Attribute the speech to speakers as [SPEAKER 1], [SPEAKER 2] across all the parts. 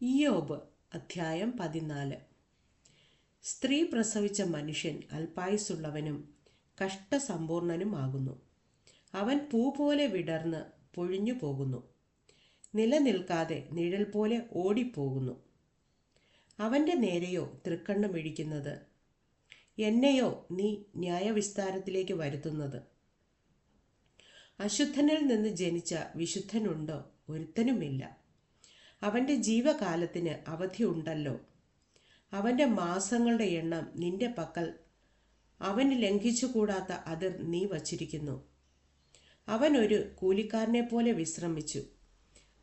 [SPEAKER 1] ഇയോബ് അധ്യായം പതിനാല്. സ്ത്രീ പ്രസവിച്ച മനുഷ്യൻ അൽപായുസുള്ളവനും കഷ്ടസമ്പൂർണനുമാകുന്നു. അവൻ പൂ പോലെ വിടർന്ന് പൊഴിഞ്ഞു പോകുന്നു. നിലനിൽക്കാതെ നിഴൽ പോലെ ഓടിപ്പോകുന്നു. അവന്റെ നേരെയോ തൃക്കണ്ണ് മിഴിക്കുന്നത് എന്നെയോ നീ ന്യായവിസ്താരത്തിലേക്ക് വരുത്തുന്നത്? അശുദ്ധനിൽ നിന്ന് ജനിച്ച വിശുദ്ധനുണ്ടോ? ഒരുത്തനുമില്ല. അവന്റെ ജീവകാലത്തിന് അവധിയുണ്ടല്ലോ. അവന്റെ മാസങ്ങളുടെ എണ്ണം നിന്റെ പക്കൽ അവന് ലംഘിച്ചുകൂടാത്ത അതിർ നീ വച്ചിരിക്കുന്നു. അവൻ ഒരു കൂലിക്കാരനെ പോലെ വിശ്രമിച്ചു.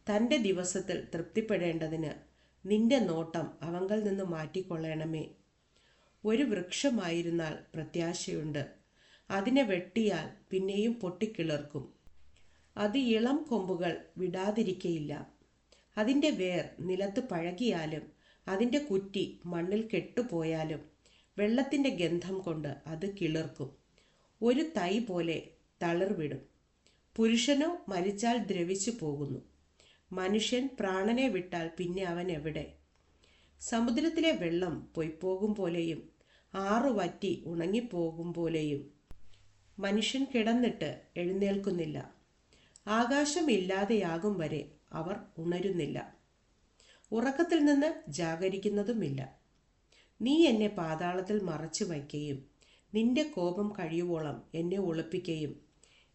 [SPEAKER 1] തന്റെ ദിവസത്തിൽ തൃപ്തിപ്പെടേണ്ടതിന് നിന്റെ നോട്ടം അവങ്കൽ നിന്ന് മാറ്റിക്കൊള്ളണമേ. ഒരു വൃക്ഷമായിരുന്നാൽ പ്രത്യാശയുണ്ട്. അതിനെ വെട്ടിയാൽ പിന്നെയും പൊട്ടിക്കിളർക്കും. അത് ഇളം കൊമ്പുകൾ വിടാതിരിക്കയില്ല. അതിന്റെ വേർ നിലത്ത് പഴകിയാലും അതിന്റെ കുറ്റി മണ്ണിൽ കെട്ടുപോയാലും വെള്ളത്തിന്റെ ഗന്ധം കൊണ്ട് അത് കിളിർക്കും. ഒരു തൈ പോലെ തളിർവിടും. പുരുഷനോ മരിച്ചാൽ ദ്രവിച്ചു പോകുന്നു. മനുഷ്യൻ പ്രാണനെ വിട്ടാൽ പിന്നെ അവൻ എവിടെ? സമുദ്രത്തിലെ വെള്ളം പൊയ്പോകും പോലെയും ആറു വറ്റി ഉണങ്ങിപ്പോകും പോലെയും. മനുഷ്യൻ കിടന്നിട്ട് എഴുന്നേൽക്കുന്നില്ല. ആകാശമില്ലാതെയാകും വരെ അവർ ഉണരുന്നില്ല. ഉറക്കത്തിൽ നിന്ന് ജാഗരിക്കുന്നതുമില്ല. നീ എന്നെ പാതാളത്തിൽ മറച്ചു വയ്ക്കുകയും നിന്റെ കോപം കഴിയുവോളം എന്നെ ഒളിപ്പിക്കുകയും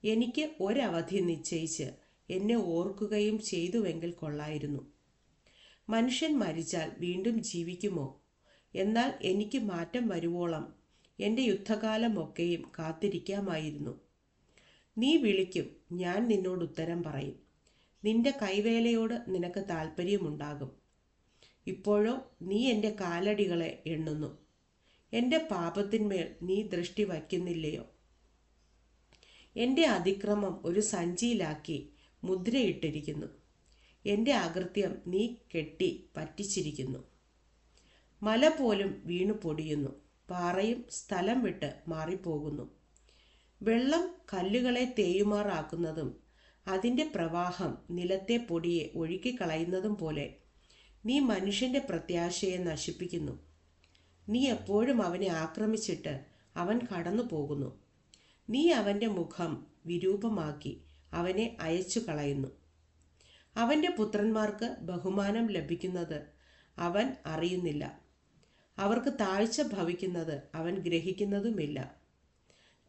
[SPEAKER 1] എനിക്ക് ഒരവധി നിശ്ചയിച്ച് എന്നെ ഓർക്കുകയും ചെയ്തുവെങ്കിൽ കൊള്ളായിരുന്നു. മനുഷ്യൻ മരിച്ചാൽ വീണ്ടും ജീവിക്കുമോ? എന്നാൽ എനിക്ക് മാറ്റം വരുവോളം എന്റെ യുദ്ധകാലമൊക്കെയും കാത്തിരിക്കാമായിരുന്നു. നീ വിളിക്കും ഞാൻ നിന്നോട് ഉത്തരം പറയും. നിന്റെ കൈവേലയോട് നിനക്ക് താല്പര്യമുണ്ടാകും ഇപ്പോഴോ നീ എന്റെ കാലടികളെ എണ്ണുന്നു. എന്റെ പാപത്തിന്മേൽ നീ ദൃഷ്ടി വയ്ക്കുന്നില്ലയോ? എന്റെ അതിക്രമം ഒരു സഞ്ചിയിലാക്കി മുദ്രയിട്ടിരിക്കുന്നു. എന്റെ അകൃത്യം നീ കെട്ടി പറ്റിച്ചിരിക്കുന്നു. മല പോലും വീണു പൊടിയുന്നു. പാറയും സ്ഥലം വിട്ട് മാറിപ്പോകുന്നു. വെള്ളം കല്ലുകളെ തേയുമാറാക്കുന്നതും അതിന്റെ പ്രവാഹം നിലത്തെ പൊടിയെ ഒഴുക്കിക്കളയുന്നതും പോലെ നീ മനുഷ്യന്റെ പ്രത്യാശയെ നശിപ്പിക്കുന്നു. നീ എപ്പോഴും അവനെ ആക്രമിച്ചിട്ട് അവൻ കടന്നു പോകുന്നു നീ അവന്റെ മുഖം വിരൂപമാക്കി അവനെ അയച്ചു കളയുന്നു അവന്റെ പുത്രന്മാർക്ക് ബഹുമാനം ലഭിക്കുന്നത് അവൻ അറിയുന്നില്ല. അവർക്ക് താഴ്ച ഭവിക്കുന്നത് അവൻ ഗ്രഹിക്കുന്നതുമില്ല.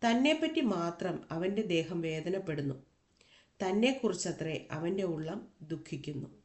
[SPEAKER 1] തന്നെപ്പറ്റി മാത്രം അവന്റെ ദേഹം വേദനപ്പെടുന്നു. തന്നെക്കുറിച്ചത്രേ അവന്റെ ഉള്ളം ദുഃഖിക്കുന്നു.